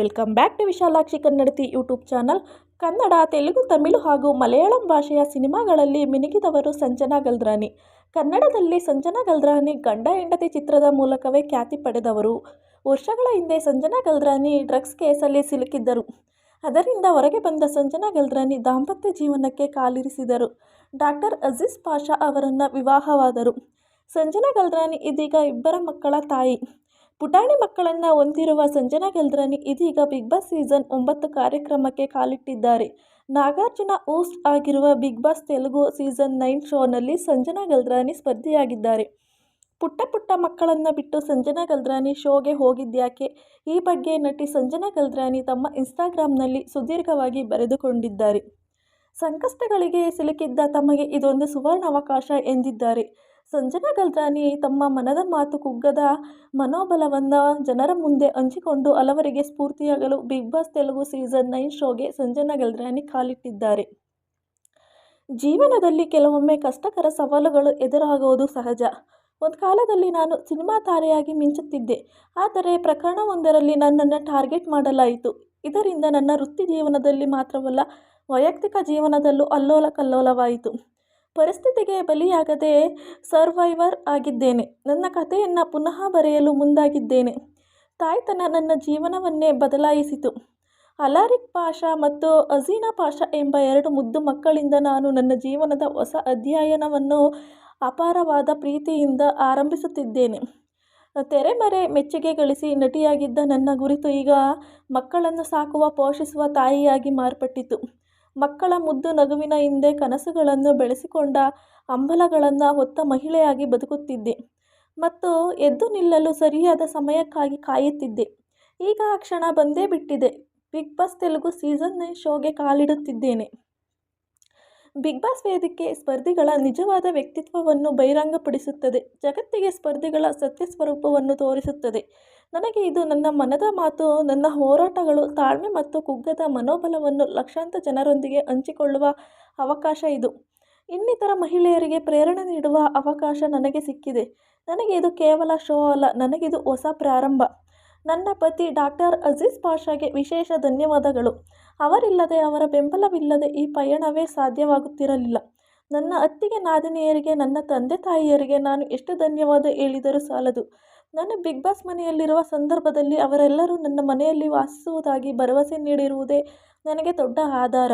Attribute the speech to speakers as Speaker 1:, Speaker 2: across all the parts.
Speaker 1: Welcome back to Vishalakshi Kannadati YouTube channel Kannada Telugu Tamil ಹಾಗೂ ಮಲಯಾಳಂ ಭಾಷೆಯ ಸಿನಿಮಾಗಳಲ್ಲಿ ಮಿನುಗಿದವರು ಸಂಜನಾ ಗಲ್ದ್ರಾನಿ ಕನ್ನಡದಲ್ಲಿ ಸಂಜನಾ ಗಲ್ದ್ರಾನಿ ಗಂಡ ಹೆಂಡತಿ ಚಿತ್ರದ ಮೂಲಕವೇ ಖ್ಯಾತಿ ಪಡೆದವರು. ವರ್ಷಗಳ ಹಿಂದೆ ಸಂಜನಾ ಗಲ್ದ್ರಾನಿ ಡ್ರಗ್ಸ್ ಕೇಸಲ್ಲಿ ಸಿಲುಕಿದ್ದರು. ಅದರಿಂದ ಹೊರಗೆ ಬಂದ ಸಂಜನಾ ಗಲ್ದ್ರಾನಿ ದಾಂಪತ್ಯ ಜೀವನಕ್ಕೆ ಕಾಲಿರಿಸಿದರು. ಡಾಕ್ಟರ್ ಅಜೀಜ್ ಪಾಷಾ ಅವರನ್ನು ವಿವಾಹವಾದರು. ಸಂಜನಾ ಗಲ್ದ್ರಾನಿ ಇದೀಗ ಇಬ್ಬರ ಮಕ್ಕಳ ತಾಯಿ. ಪುಟಾಣಿ ಮಕ್ಕಳನ್ನು ಹೊಂದಿರುವ ಸಂಜನಾ ಗೆಲ್ದ್ರಾನಿ ಇದೀಗ ಬಿಗ್ ಬಾಸ್ ಸೀಸನ್ ಒಂಬತ್ತು ಕಾರ್ಯಕ್ರಮಕ್ಕೆ ಕಾಲಿಟ್ಟಿದ್ದಾರೆ. ನಾಗಾರ್ಜುನ ಹೋಸ್ಟ್ ಆಗಿರುವ Bigg Boss Telugu season nine ಶೋನಲ್ಲಿ ಸಂಜನಾ ಗಲ್ದ್ರಾನಿ ಸ್ಪರ್ಧಿಯಾಗಿದ್ದಾರೆ. ಪುಟ್ಟ ಪುಟ್ಟ ಮಕ್ಕಳನ್ನು ಬಿಟ್ಟು ಸಂಜನಾ ಗಲ್ದ್ರಾನಿ ಶೋಗೆ ಹೋಗಿದ್ಯಾಕೆ? ಈ ಬಗ್ಗೆ ನಟಿ ಸಂಜನಾ ಗಲ್ದ್ರಾನಿ ತಮ್ಮ ಇನ್ಸ್ಟಾಗ್ರಾಮ್ನಲ್ಲಿ ಸುದೀರ್ಘವಾಗಿ ಬರೆದುಕೊಂಡಿದ್ದಾರೆ. ಸಂಕಷ್ಟಗಳಿಗೆ ಸಿಲುಕಿದ್ದ ತಮಗೆ ಇದೊಂದು ಸುವರ್ಣಾವಕಾಶ ಎಂದಿದ್ದಾರೆ. ಸಂಜನಾ ಗಲ್ರಾನಿ ತಮ್ಮ ಮನದ ಮಾತು ಕುಗ್ಗದ ಮನೋಬಲವನ್ನು ಜನರ ಮುಂದೆ ಹಂಚಿಕೊಂಡು ಹಲವರಿಗೆ ಸ್ಫೂರ್ತಿಯಾಗಲು big boss Telugu season nine ಶೋಗೆ Sanjana Galrani ಕಾಲಿಟ್ಟಿದ್ದಾರೆ. ಜೀವನದಲ್ಲಿ ಕೆಲವೊಮ್ಮೆ ಕಷ್ಟಕರ ಸವಾಲುಗಳು ಎದುರಾಗುವುದು ಸಹಜ. ಒಂದು ಕಾಲದಲ್ಲಿ ನಾನು ಸಿನಿಮಾ ತಾರೆಯಾಗಿ ಮಿಂಚುತ್ತಿದ್ದೆ. ಆದರೆ ಪ್ರಕರಣವೊಂದರಲ್ಲಿ ನನ್ನನ್ನು ಟಾರ್ಗೆಟ್ ಮಾಡಲಾಯಿತು. ಇದರಿಂದ ನನ್ನ ವೃತ್ತಿ ಜೀವನದಲ್ಲಿ ಮಾತ್ರವಲ್ಲ ವೈಯಕ್ತಿಕ ಜೀವನದಲ್ಲೂ ಅಲ್ಲೋಲ ಕಲ್ಲೋಲವಾಯಿತು ಪರಿಸ್ಥಿತಿಗೆ ಬಲಿಯಾಗದೆ ಸರ್ವೈವರ್ ಆಗಿದ್ದೇನೆ. ನನ್ನ ಕಥೆಯನ್ನು ಪುನಃ ಬರೆಯಲು ಮುಂದಾಗಿದ್ದೇನೆ. ತಾಯ್ತನ ನನ್ನ ಜೀವನವನ್ನೇ ಬದಲಾಯಿಸಿತು. ಅಲಾರಿಕ್ ಪಾಷಾ ಮತ್ತು ಅಜೀನಾ ಪಾಷಾ ಎಂಬ ಎರಡು ಮುದ್ದು ಮಕ್ಕಳಿಂದ ನಾನು ನನ್ನ ಜೀವನದ ಹೊಸ ಅಧ್ಯಯನವನ್ನು ಅಪಾರವಾದ ಪ್ರೀತಿಯಿಂದ ಆರಂಭಿಸುತ್ತಿದ್ದೇನೆ. ತೆರೆಮರೆ ಮೆಚ್ಚುಗೆ ಗಳಿಸಿ ನಟಿಯಾಗಿದ್ದ ನನ್ನ ಗುರಿತು ಈಗ ಮಕ್ಕಳನ್ನು ಸಾಕುವ ಪೋಷಿಸುವ ತಾಯಿಯಾಗಿ ಮಾರ್ಪಟ್ಟಿತು. ಮಕ್ಕಳ ಮುದ್ದು ನಗುವಿನ ಹಿಂದೆ ಕನಸುಗಳನ್ನು ಬೆಳೆಸಿಕೊಂಡ ಅಂಬಲಗಳನ್ನು ಹೊತ್ತ ಮಹಿಳೆಯಾಗಿ ಬದುಕುತ್ತಿದ್ದೆ. ಮತ್ತು ಎದ್ದು ನಿಲ್ಲಲು ಸರಿಯಾದ ಸಮಯಕ್ಕಾಗಿ ಕಾಯುತ್ತಿದ್ದೆ. ಈಗ ಆ ಕ್ಷಣ ಬಂದೇ ಬಿಟ್ಟಿದೆ. ಬಿಗ್ ಬಾಸ್ ತೆಲುಗು ಸೀಸನ್ ಶೋಗೆ ಕಾಲಿಡುತ್ತಿದ್ದೇನೆ. ಬಿಗ್ ಬಾಸ್ ವೇದಿಕೆ ಸ್ಪರ್ಧಿಗಳ ನಿಜವಾದ ವ್ಯಕ್ತಿತ್ವವನ್ನು ಬಹಿರಂಗಪಡಿಸುತ್ತದೆ. ಜಗತ್ತಿಗೆ ಸ್ಪರ್ಧಿಗಳ ಸತ್ಯ ಸ್ವರೂಪವನ್ನು ತೋರಿಸುತ್ತದೆ. ನನಗೆ ಇದು ನನ್ನ ಮನದ ಮಾತು, ನನ್ನ ಹೋರಾಟಗಳು, ತಾಳ್ಮೆ ಮತ್ತು ಕುಗ್ಗದ ಮನೋಬಲವನ್ನು ಲಕ್ಷಾಂತರ ಜನರೊಂದಿಗೆ ಹಂಚಿಕೊಳ್ಳುವ ಅವಕಾಶ ಇದು. ಇನ್ನಿತರ ಮಹಿಳೆಯರಿಗೆ ಪ್ರೇರಣೆ ನೀಡುವ ಅವಕಾಶ ನನಗೆ ಸಿಕ್ಕಿದೆ. ನನಗೆ ಇದು ಕೇವಲ ಶೋ ಅಲ್ಲ ನನಗಿದು ಹೊಸ ಪ್ರಾರಂಭ. ನನ್ನ ಪತಿ ಡಾಕ್ಟರ್ ಅಜೀಜ್ ಪಾಷಾಗೆ ವಿಶೇಷ ಧನ್ಯವಾದಗಳು. ಅವರಿಲ್ಲದೆ ಅವರ ಬೆಂಬಲವಿಲ್ಲದೆ ಈ ಪಯಣವೇ ಸಾಧ್ಯವಾಗುತ್ತಿರಲಿಲ್ಲ. ನನ್ನ ಅತ್ತಿಗೆ ನಾದಿನಿಯರಿಗೆ, ನನ್ನ ತಂದೆ ತಾಯಿಯರಿಗೆ ನಾನು ಎಷ್ಟು ಧನ್ಯವಾದ ಹೇಳಿದರೂ ಸಾಲದು. ನಾನು ಬಿಗ್ ಬಾಸ್ ಮನೆಯಲ್ಲಿರುವ ಸಂದರ್ಭದಲ್ಲಿ ಅವರೆಲ್ಲರೂ ನನ್ನ ಮನೆಯಲ್ಲಿ ವಾಸಿಸುವುದಾಗಿ ಭರವಸೆ ನೀಡಿರುವುದೇ ನನಗೆ ದೊಡ್ಡ ಆಧಾರ.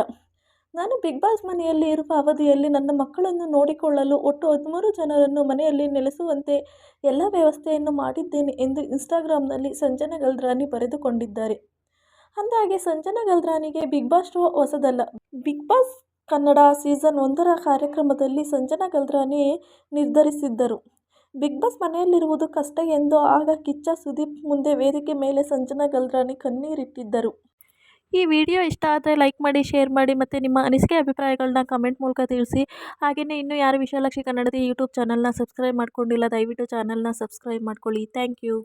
Speaker 1: ನಾನು ಬಿಗ್ ಬಾಸ್ ಮನೆಯಲ್ಲಿ ಇರುವ ಅವಧಿಯಲ್ಲಿ ನನ್ನ ಮಕ್ಕಳನ್ನು ನೋಡಿಕೊಳ್ಳಲು ಒಟ್ಟು ಹದಿಮೂರು ಜನರನ್ನು ಮನೆಯಲ್ಲಿ ನೆಲೆಸುವಂತೆ ಎಲ್ಲ ವ್ಯವಸ್ಥೆಯನ್ನು ಮಾಡಿದ್ದೇನೆ ಎಂದು ಇನ್ಸ್ಟಾಗ್ರಾಮ್ನಲ್ಲಿ ಸಂಜನಾ ಗಲ್ರಾನಿ ಬರೆದುಕೊಂಡಿದ್ದಾರೆ. ಅಂದಾಗೆ ಸಂಜನಾ ಗಲ್ರಾನಿಗೆ ಬಿಗ್ ಬಾಸ್ ಶೋ ಹೊಸದಲ್ಲ. ಬಿಗ್ ಬಾಸ್ ಕನ್ನಡ ಸೀಸನ್ ಒಂದರ ಕಾರ್ಯಕ್ರಮದಲ್ಲಿ ಸಂಜನಾ ಗಲ್ರಾನಿ ನಿರ್ಧರಿಸಿದ್ದರು. ಬಿಗ್ ಬಾಸ್ ಮನೆಯಲ್ಲಿರುವುದು ಕಷ್ಟ ಎಂದು ಆಗ ಕಿಚ್ಚ ಸುದೀಪ್ ಮುಂದೆ ವೇದಿಕೆ ಮೇಲೆ ಸಂಜನಾ ಗಲ್ರಾನಿ ಕಣ್ಣೀರಿಟ್ಟಿದ್ದರು. ಈ ವಿಡಿಯೋ ಇಷ್ಟ ಆದರೆ ಲೈಕ್ ಮಾಡಿ ಶೇರ್ ಮಾಡಿ ಮತ್ತು ನಿಮ್ಮ ಅನಿಸಿಕೆ ಅಭಿಪ್ರಾಯಗಳನ್ನ ಕಮೆಂಟ್ ಮೂಲಕ ತಿಳಿಸಿ. ಹಾಗೆಯೇ ಇನ್ನೂ ಯಾರು ವಿಶಾಲಾಕ್ಷಿ ಕನ್ನಡದ ಯೂಟ್ಯೂಬ್ ಚಾನಲ್ನ ಸಬ್ಸ್ಕ್ರೈಬ್ ಮಾಡ್ಕೊಂಡಿಲ್ಲ, ದಯವಿಟ್ಟು ಚಾನಲ್ನ ಸಬ್ಸ್ಕ್ರೈಬ್ ಮಾಡ್ಕೊಳ್ಳಿ. Thank you